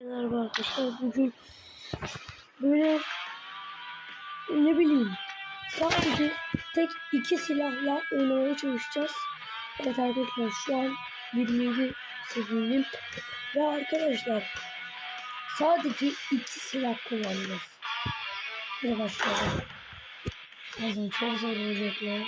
Merhaba arkadaşlar bugün böyle ne bileyim sadece tek iki silahla oynamaya çalışacağız. Evet arkadaşlar şu an 27 seviyeyim ve arkadaşlar sadece iki silah kullanacağız. Hadi başlayalım. Bazen çok zor olacak ya.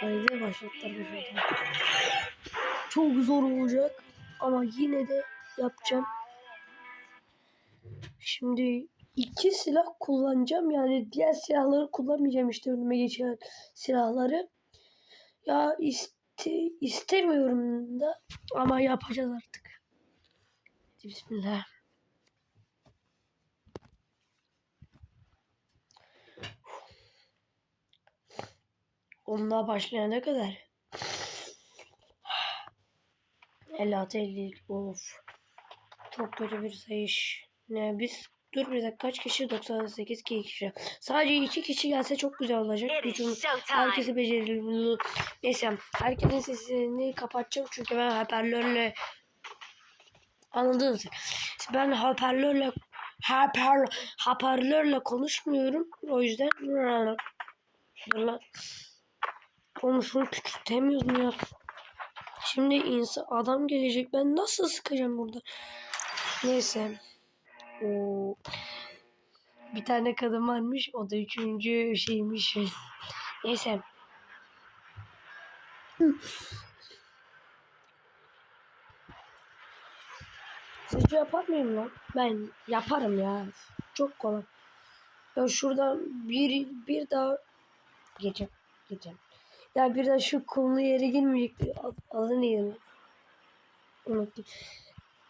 Kaydı başlattılar bu. Çok zor olacak ama yine de yapacağım. Şimdi iki silah kullanacağım. Yani diğer silahları kullanmayacağım işte önüme geçen silahları. Ya iste, istemiyorum da ama yapacağız artık. Bismillah. Onunla başlayana kadar. 56 50 of. Çok kötü bir sayış. Ne biz dur bir dakika kaç kişi 98 kişi. Sadece iki kişi gelse çok güzel olacak. Gücüm herkesi becerir. Neyse herkesin sesini kapatacağım çünkü ben hoparlörle anladınız. Ben hoparlörle hoparlör, hoparlörle konuşmuyorum. O yüzden dur lan. Küçültemiyorum ya. Şimdi insan adam gelecek. Ben nasıl sıkacağım burada? Neyse. Oo. Bir tane kadın varmış. O da üçüncü şeymiş. Neyse. Sizce yapar mıyım lan? Ben yaparım ya. Çok kolay. Ya şuradan bir bir daha geçeceğim. Geçeceğim. Ya bir daha şu kumlu yere girmeyecekti. Ad- Adı neydi? Unuttum.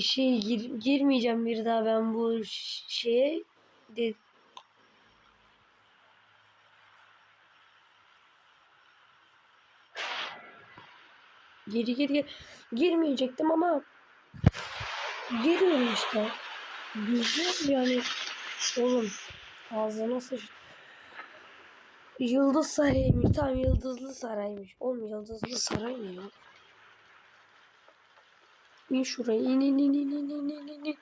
Şey gir, girmeyeceğim bir daha ben bu şeye. De, geri geri geri girmeyecektim ama giriyorum işte. Güzel yani. Oğlum ağzına sıç. Yıldız Sarayı'ymış. Tam Yıldızlı Saray'mış. Oğlum Yıldızlı Saray ne ya? İn şuraya. İn in in in in in in in, in.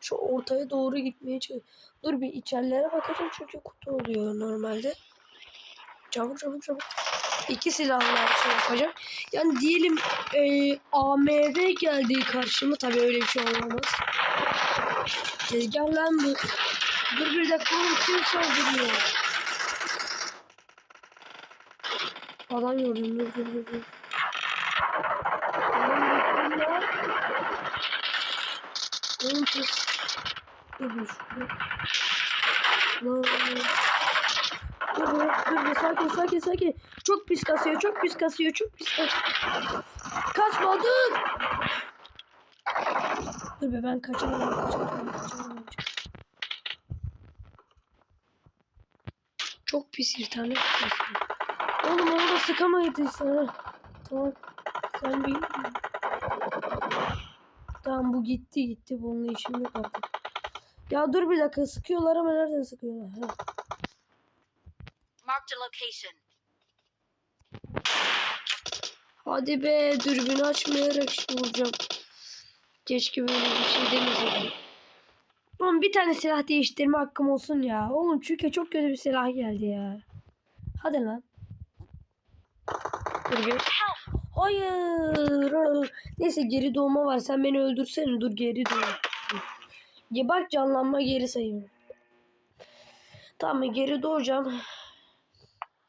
Şu ortaya doğru gitmeye çalış. Dur bir içerilere bakacağım çünkü kutu oluyor normalde. Çabuk çabuk çabuk. İki silahla şey yapacağım. Yani diyelim e, AMV geldi karşıma. Tabii öyle bir şey olamaz. Tezgah lan bu. Dur bir dakika oğlum kim saldırıyor? Adam gördüm dur dur dur. dur. Oğlum bekleyin lan. Oğlum. Dur bir şurada. Lan. Dur dur dur sakin sakin sakin. Çok pis kasıyor çok pis kasıyor çok pis kasıyor. Kaçma dur. Dur be ben kaçarım ben kaçarım ben kaçarım. Çok pis internet kasıyor. Oğlum orada sıkamaydın sen. Tamam. Sen bir... Tamam bu gitti gitti. Bununla işim yok artık. Ya dur bir dakika sıkıyorlar ama nereden sıkıyorlar? Ha. Marked a location. Hadi be dürbünü açmayarak işte vuracağım. Keşke böyle bir şey demeseydim. Oğlum bir tane silah değiştirme hakkım olsun ya. Oğlum çünkü çok kötü bir silah geldi ya. Hadi lan. Dur bir. Hayır. Neyse geri doğma var. Sen beni öldürsene. Dur geri doğ. Ya bak canlanma geri sayıyor. Tamam geri doğacağım.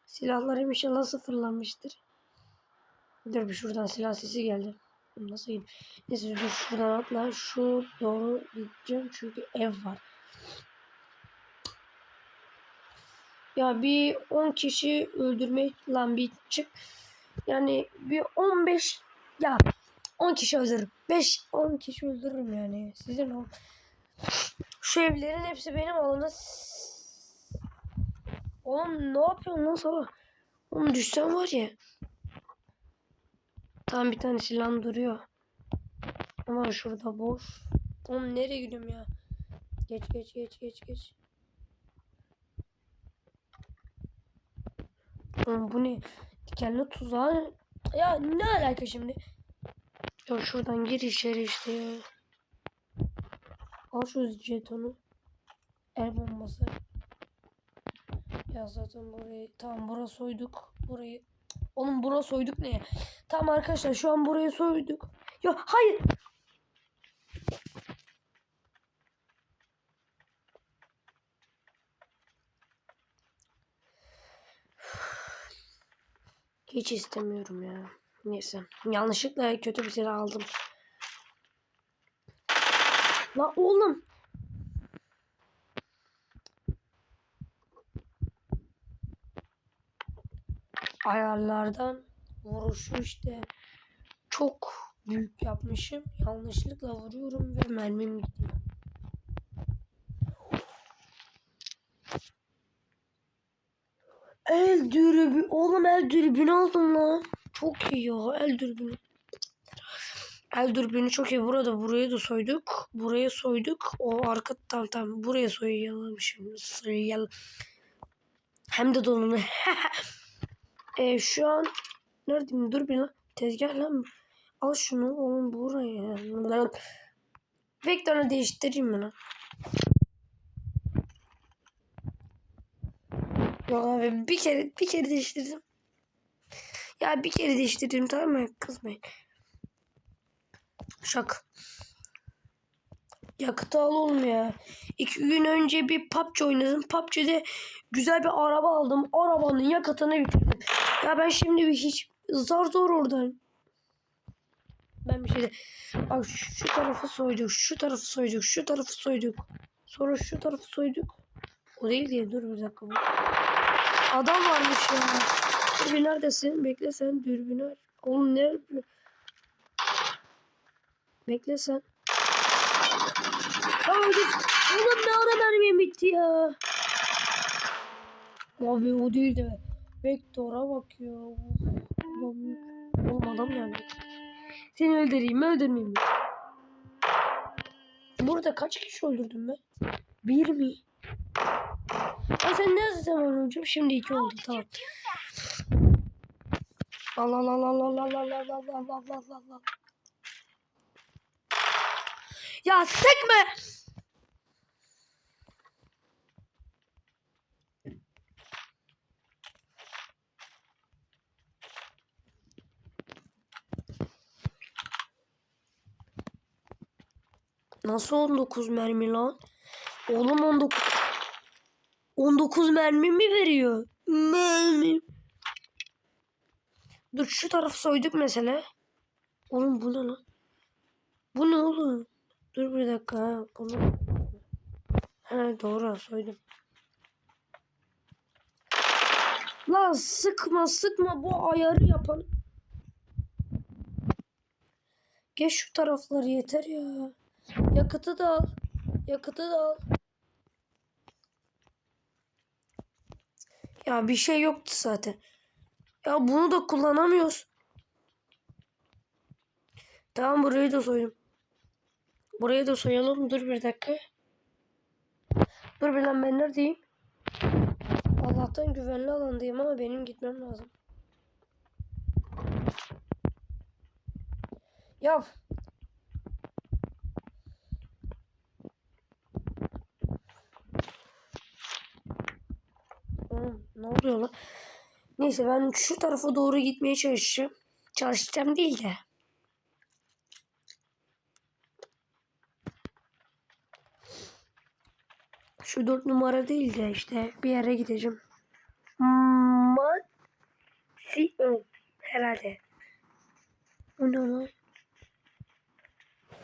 Silahlarım inşallah sıfırlanmıştır. Dur bir şuradan silah sesi geldi. Nasıl gideyim? Neyse dur şuradan atla. Şu doğru gideceğim çünkü ev var. Ya bir 10 kişi öldürmek lan bir çık. Yani bir 15 ya 10 kişi öldürürüm. 5 10 kişi öldürürüm yani. Sizin o şu evlerin hepsi benim alana Oğlum ne yapıyorsun lan sabah? Oğlum düşsen var ya. Tam bir tane silahım duruyor. Ama şurada boş. Oğlum nereye gidiyorum ya? Geç geç geç geç geç. Oğlum bu ne? Dikenli tuzağı. Ya ne alaka şimdi? Ya şuradan gir içeri işte ya. Al şu jetonu. El bombası. Ya zaten burayı tamam bura soyduk. Burayı Oğlum bura soyduk ne? Tamam arkadaşlar şu an burayı soyduk. Ya hayır. Hiç istemiyorum ya. Neyse. Yanlışlıkla kötü bir silah aldım. La oğlum. Ayarlardan vuruşu işte çok büyük yapmışım. Yanlışlıkla vuruyorum ve mermim gidiyor. El dürbün. Oğlum el dürbünü aldım lan. Çok iyi ya el dürbünü. El dürbünü çok iyi. Burada burayı da soyduk. Buraya soyduk. O arka tam tam buraya soyalım şimdi. Soyalım. Hem de donunu. e, şu an neredeyim? Dur bir lan. Tezgah lan. Al şunu oğlum buraya. Vektörünü değiştireyim mi lan? Yok abi bir kere bir kere değiştirdim. Ya bir kere değiştirdim tamam mı? Kızmayın. Şak. Yakıtı al ya. İki gün önce bir PUBG oynadım. PUBG'de güzel bir araba aldım. Arabanın yakıtını bitirdim. Ya ben şimdi bir hiç zar zor oradan. Ben bir şey de... Bak şu tarafı soyduk. Şu tarafı soyduk. Şu tarafı soyduk. Sonra şu tarafı soyduk. O değil diye dur bir dakika. Adam varmış ya. Dur bir neredesin? Bekle sen dürbünü aç. Oğlum ne? Bekle sen. Oğlum ne ara mermim bitti ya. Abi o değil de. Vektor'a bak ya. Oğlum, oğlum adam geldi. Seni öldüreyim mi öldürmeyeyim mi? Burada kaç kişi öldürdüm ben? Bir mi? Ya sen ne zaman öldürdün? Şimdi iki oldu tamam. Allah Allah Allah Allah Allah Allah Allah Allah Allah Allah Allah. Ya sıkma. Nasıl 19 mermi lan? Oğlum 19 19 mermi mi veriyor? Mermi. Dur şu tarafı soyduk mesela. Oğlum bu ne lan? Bu ne oğlum? Dur bir dakika ha. Bunu... He doğru soydum. Lan sıkma sıkma bu ayarı yapalım. Geç şu tarafları yeter ya. Yakıtı da al. Yakıtı da al. Ya bir şey yoktu zaten. Ya bunu da kullanamıyoruz. Tamam burayı da soydum. Burayı da soyalım. Dur bir dakika. Dur bir lan ben neredeyim? Allah'tan güvenli alandayım ama benim gitmem lazım. Ya Oğlum, ne oluyor lan? Neyse ben şu tarafa doğru gitmeye çalışacağım. Çalışacağım değil de. Şu dört numara değil de işte bir yere gideceğim. Mansiyon herhalde. O ne lan?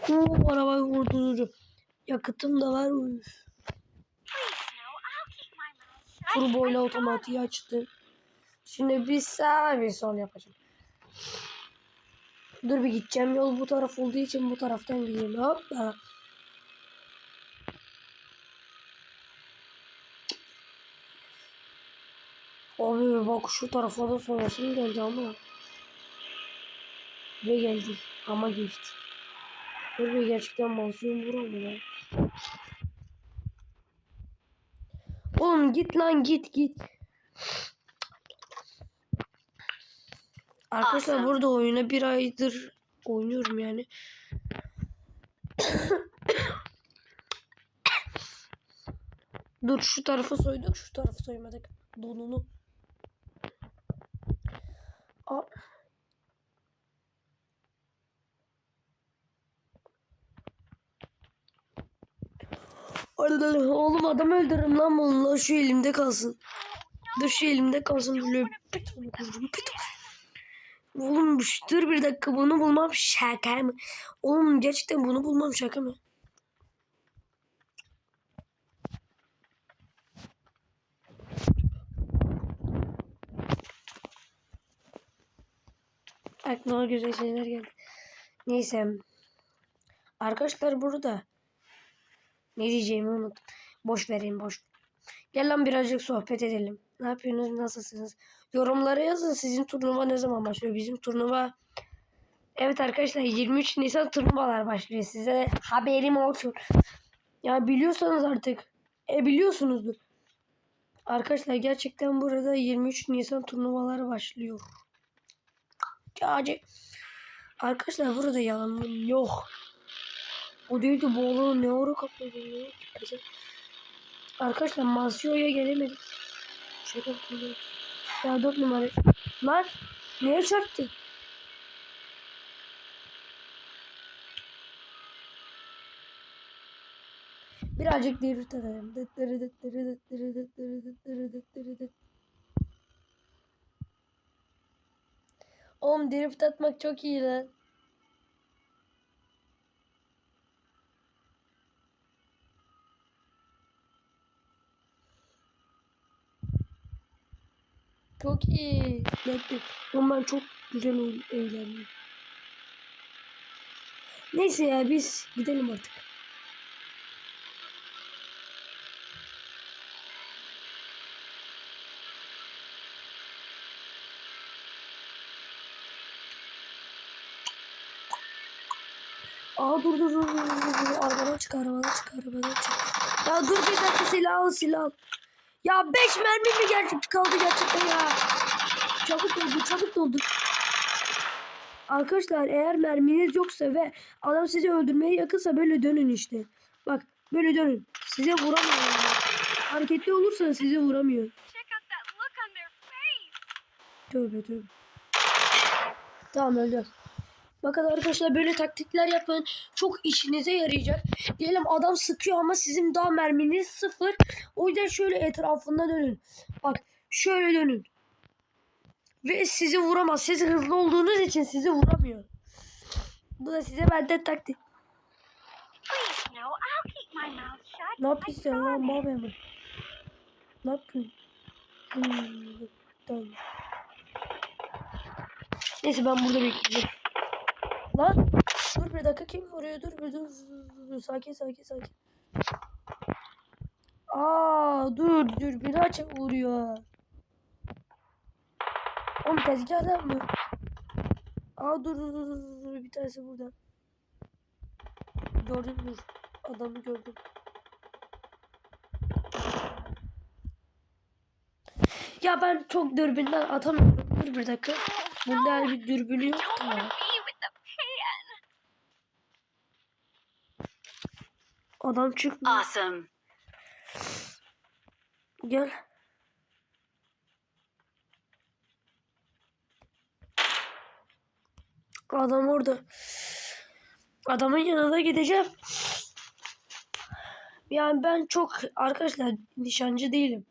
Oo, arabayı vurdu. Yakıtım da var. Üf. Turbo ile otomatiği açtı. Şimdi bir sağ bir sol yapacağım. Dur bir gideceğim. Yol bu taraf olduğu için bu taraftan gideyim. Hoppa. Abi bak şu tarafa da sonrasım geldi ama. Ve geldi. Ama geçti. Bir gerçekten mansiyon vuramıyor. Oğlum git lan git git. Arkadaşlar Aslan. burada oyuna bir aydır oynuyorum yani. Dur şu tarafa soyduk şu tarafa soymadık. Donunu. Aa. Oğlum adam öldürürüm lan bununla şu elimde kalsın. Dur şu elimde kalsın. Oğlum dur bir dakika bunu bulmam şaka mı? Oğlum gerçekten bunu bulmam şaka mı? Aklıma güzel şeyler geldi. Neyse. Arkadaşlar burada. Ne diyeceğimi unuttum. Boş vereyim boş. Gel lan birazcık sohbet edelim. Ne yapıyorsunuz? Nasılsınız? Yorumlara yazın. Sizin turnuva ne zaman başlıyor? Bizim turnuva Evet arkadaşlar 23 Nisan turnuvalar başlıyor. Size haberim olsun. Ya biliyorsanız artık. E biliyorsunuzdur. Arkadaşlar gerçekten burada 23 Nisan turnuvaları başlıyor. Acı. Arkadaşlar burada yalan yok. O değil de bu oğlanı ne ara kapladı ne? Güzel. Arkadaşlar Masio'ya gelemedik. Şaka yaptım. Ya dört numara. Lan neye çarptı? Birazcık devir tadarım. Oğlum drift atmak çok iyi lan. Çok iyi. Bekle. Ben çok güzel eğlendim. Neyse ya biz gidelim artık. Aa dur dur dur dur dur. Arabadan çık arabadan çık arabadan çık. Ya dur bir dakika silah al silah al. Ya 5 mermi mi gerçek kaldı gerçekten ya. Çabuk doldur çabuk doldur. Arkadaşlar eğer merminiz yoksa ve adam sizi öldürmeye yakınsa böyle dönün işte. Bak böyle dönün. Size vuramıyor. Yani. Hareketli olursanız sizi vuramıyor. Tövbe tövbe. Tamam öldü. Bakın arkadaşlar böyle taktikler yapın. Çok işinize yarayacak. Diyelim adam sıkıyor ama sizin daha merminiz sıfır. O yüzden şöyle etrafında dönün. Bak şöyle dönün. Ve sizi vuramaz. Siz hızlı olduğunuz için sizi vuramıyor. Bu da size benden taktik. Ne yapıyorsun lan promise. baba hemen? Ne yapıyorsun? Neyse ben burada bekleyeceğim. Lan dur bir dakika kim vuruyor? Dur bir dur, dur, dur, dur. sakin sakin sakin. Aa dur dur bir aç vuruyor. Oğlum tezgahda mı? Aa dur dur dur dur, dur bir tanesi burada. Gördüm dur. Adamı gördüm. Ya ben çok dürbünden atamıyorum. Dur bir dakika. Bunda bir dürbünü yok tamam. Adam çıkmıyor. Awesome. Gel. Adam orada. Adamın yanına gideceğim. Yani ben çok arkadaşlar nişancı değilim.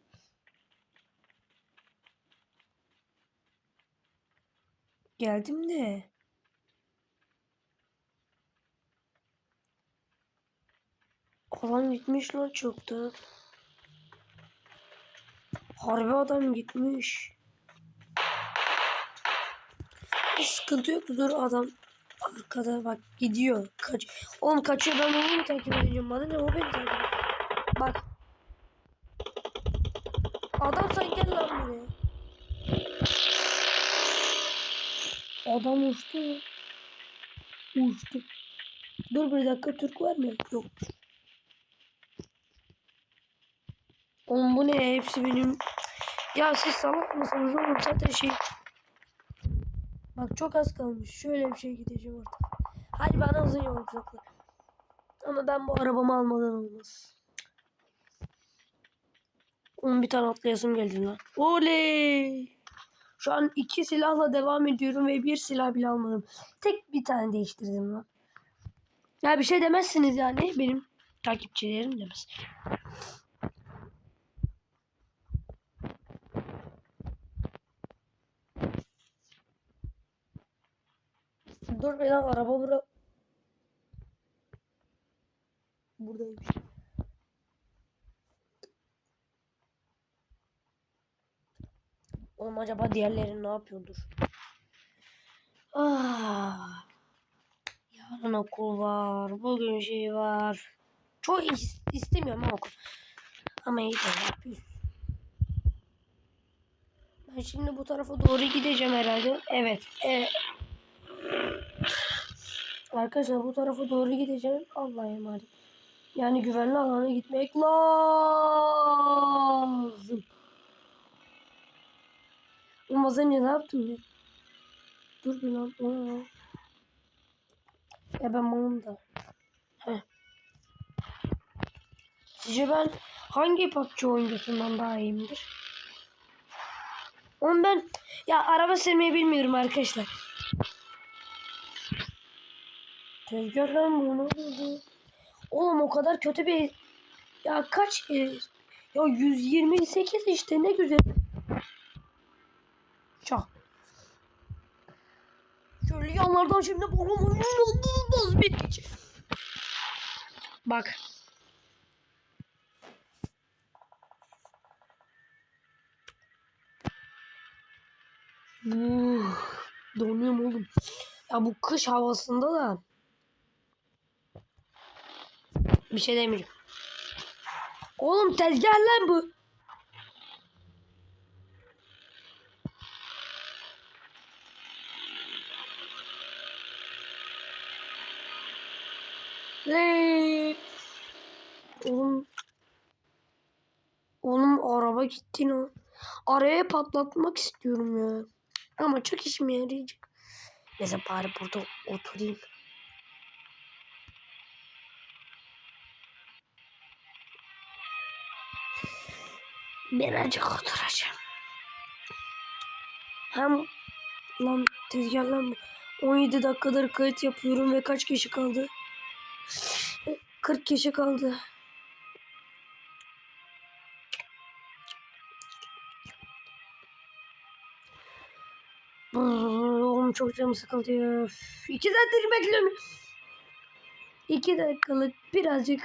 Geldim de. Adam gitmiş lan çoktan. Harbi adam gitmiş. Hiç sıkıntı yok dur adam arkada bak gidiyor. Kaç. Oğlum kaçıyor ben onu mu takip edeceğim bana ne o beni takip ediyor. Bak. Adam sen gel lan buraya. Adam uçtu mu? Uçtu. Dur bir dakika Türk var mı? Yok. Oğlum bu ne? Hepsi benim. Ya siz salak mısınız oğlum? Zaten şey... Bak çok az kalmış. Şöyle bir şey gideceğim artık. Hadi bana uzun yolculuklar. Ama ben bu arabamı almadan olmaz. Onun bir tane atlayasım geldi lan. Oley! Şu an iki silahla devam ediyorum ve bir silah bile almadım. Tek bir tane değiştirdim lan. Ya bir şey demezsiniz yani benim takipçilerim demez. Dur lan araba bura. Buradaymış. Oğlum acaba diğerleri ne yapıyordur? Ah. Yarın okul var. Bugün şey var. Çok is- istemiyorum ama okul. Ama iyi de yapıyoruz. Ben şimdi bu tarafa doğru gideceğim herhalde. Evet. evet. Arkadaşlar bu tarafa doğru gideceğim. Allah'a emanet. Yani güvenli alana gitmek lazım. Oğlum az önce ne yaptım ya? Dur bir lan. O ne lan? Ya ben bunu da. Heh. Sizce ben hangi PUBG oyuncusundan daha iyiyimdir? Oğlum ben ya araba sürmeyi bilmiyorum arkadaşlar. Tezgah lan bu ne? Oğlum o kadar kötü bir ya kaç e, ya 128 işte ne güzel. Şah. Şöyle yanlardan şimdi babam baz bir geç. Bak. Uh, donuyorum oğlum. Ya bu kış havasında da bir şey demeyeceğim. Oğlum tezgah lan bu. Ne? Oğlum. Oğlum araba gitti lan. Araya patlatmak istiyorum ya. Ama çok işime yarayacak. Neyse bari burada oturayım. Birazcık oturacağım. Hem lan tezgah lan bu. 17 dakikadır kayıt yapıyorum ve kaç kişi kaldı? 40 kişi kaldı. Oğlum çok canım sıkıldı ya. İki saattir bekliyorum. İki dakikalık birazcık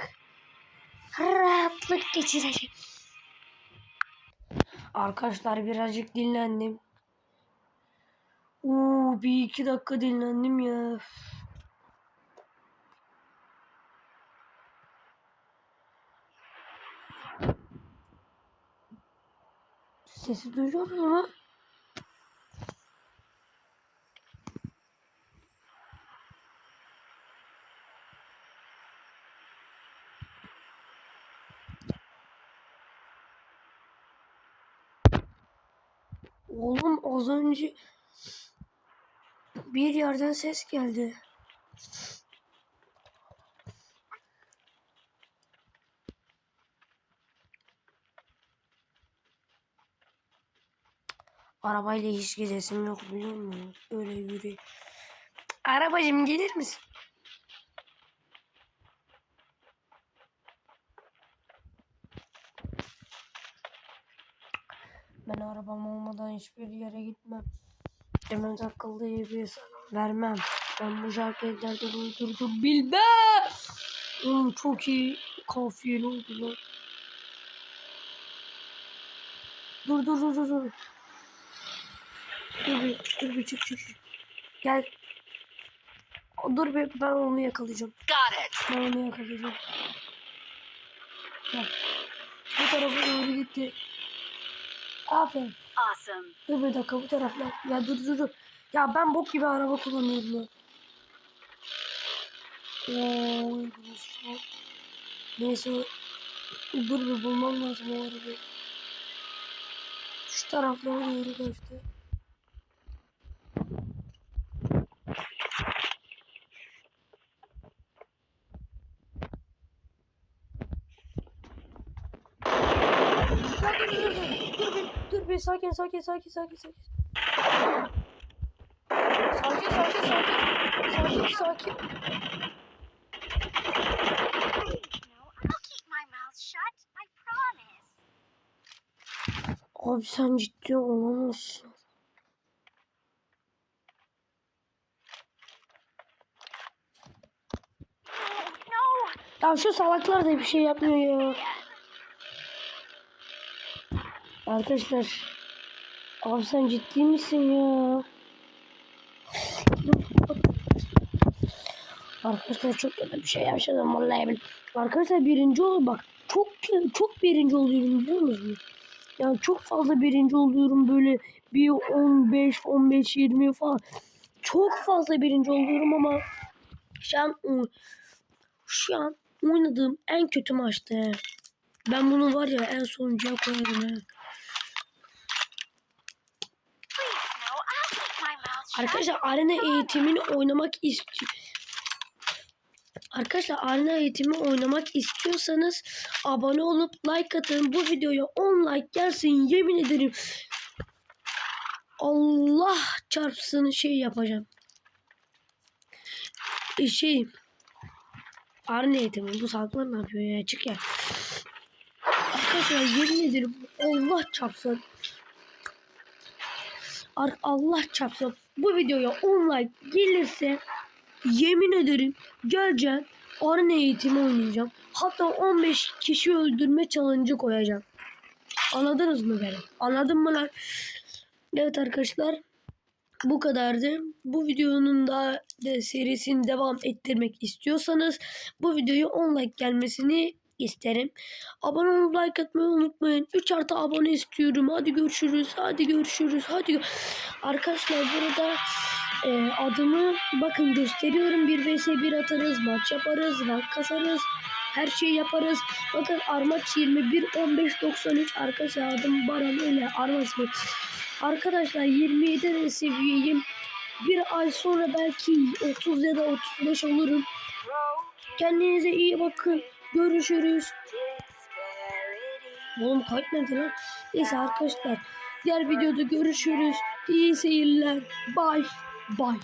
rahatlık geçireceğim. Arkadaşlar birazcık dinlendim. Oo, bir iki dakika dinlendim ya. Sesi duyuyor mu? Oğlum az önce bir yerden ses geldi. Arabayla hiç gidesim yok biliyor musun? Öyle yürü. Arabacım gelir misin? Ben arabam olmadan hiçbir yere gitmem. Demet akıllı bir vermem. Ben bu şarkılarda uydurdum bilmem. Oğlum çok iyi kafiyeli oldu lan. Dur dur dur dur dur. Dur bir, dur bir çık. çık. Gel. Dur bir ben onu yakalayacağım. Got it. Ben onu yakalayacağım. Gel. Bu tarafa doğru gitti. Aferin. Awesome. Dur bir dakika bu taraflar. Ya dur dur dur. Ya ben bok gibi araba kullanıyorum ya. Oy, Ruslan. Neyse. Dur bir bulmam lazım o arabayı. Şu taraflara doğru kaçtı. Dur dur dur. Dur dur bir sakin sakin sakin sakin sakin. Sakin sakin sakin. Sakin sakin. Abi sen ciddi olamazsın. Ya şu salaklar da bir şey yapmıyor ya. Arkadaşlar. Abi sen ciddi misin ya? Arkadaşlar çok kötü bir şey yaşadım vallahi ben. Arkadaşlar birinci ol bak çok çok birinci oluyorum biliyor musunuz? Yani çok fazla birinci oluyorum böyle bir 15 15 20 falan. Çok fazla birinci oluyorum ama şu an şu an oynadığım en kötü maçtı. Ben bunu var ya en sonuncuya koyarım. he. Arkadaşlar arena eğitimini oynamak istiyor. Arkadaşlar arena eğitimi oynamak istiyorsanız abone olup like atın. Bu videoya 10 like gelsin yemin ederim. Allah çarpsın şey yapacağım. E, Şey arena eğitimi bu salaklar ne yapıyor ya çık ya. Arkadaşlar yemin ederim Allah çarpsın. Ar- Allah çarpsın. Bu videoya 10 like gelirse yemin ederim geleceğim. Arena eğitimi oynayacağım. Hatta 15 kişi öldürme challenge'ı koyacağım. Anladınız mı beni? Anladın mı lan? Evet arkadaşlar. Bu kadardı. Bu videonun da de serisini devam ettirmek istiyorsanız bu videoya 10 like gelmesini isterim. Abone olup like atmayı unutmayın. 3 artı abone istiyorum. Hadi görüşürüz. Hadi görüşürüz. Hadi Arkadaşlar burada e, adımı bakın gösteriyorum. 1 vs 1 atarız. Maç yaparız. Rank kasarız. Her şeyi yaparız. Bakın Armaç 21 15 93 arkadaşlar adım Baran öyle Armaç bu. Arkadaşlar 27 de seviyeyim. Bir ay sonra belki 30 ya da 35 olurum. Kendinize iyi bakın. Görüşürüz. Oğlum nerede lan? Neyse arkadaşlar. Diğer videoda görüşürüz. İyi seyirler. Bye. Bye.